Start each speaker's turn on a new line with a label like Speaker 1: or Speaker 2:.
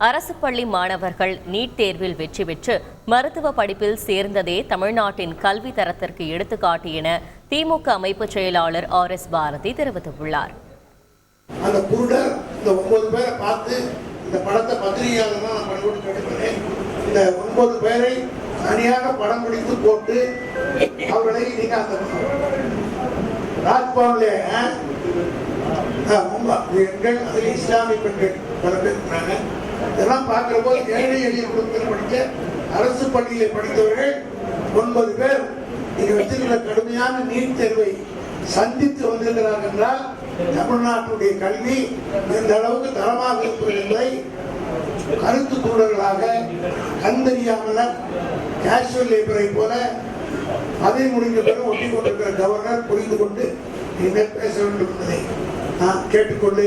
Speaker 1: அரசு பள்ளி மாணவர்கள் நீட் தேர்வில் வெற்றி பெற்று மருத்துவ படிப்பில் சேர்ந்ததே தமிழ்நாட்டின் கல்வி தரத்திற்கு எடுத்துக்காட்டு என திமுக அமைப்பு செயலாளர் ஆர் எஸ் பாரதி தெரிவித்துள்ளார்.
Speaker 2: அந்த குருடர் இந்த ஒன்பது பேரை பார்த்து இந்த படத்தை பத்திரிகையாளர் தான் நான் பணிபுரி கேட்டுக்கிறேன் இந்த ஒன்பது பேரை தனியாக படம் பிடித்து போட்டு அவர்களை நீங்க அந்த ராஜ்பவன்ல எங்கள் அதில் இஸ்லாமிய பெண்கள் பல பேர் இருக்கிறாங்க. இதெல்லாம் பார்க்கிற போது ஏழை எளிய குடும்பத்தில் படித்த அரசு பள்ளியில் படித்தவர்கள் ஒன்பது பேர். இங்க வச்சிருக்கிற கடுமையான நீட் தேர்வை சந்தித்து வந்திருக்கிறார்கள் என்றால் தமிழ்நாட்டுடைய கல்வி எந்த அளவுக்கு தரமாக இருப்பது என்பதை கருத்து தூடர்களாக கண்டறியாமல் கேஷுவல் லேபரை போல பதவி முடிந்த பிறகு ஒட்டி கொண்டிருக்கிற கவர்னர் புரிந்து கொண்டு நீங்கள் பேச வேண்டும் என்பதை நான் கேட்டுக்கொண்டு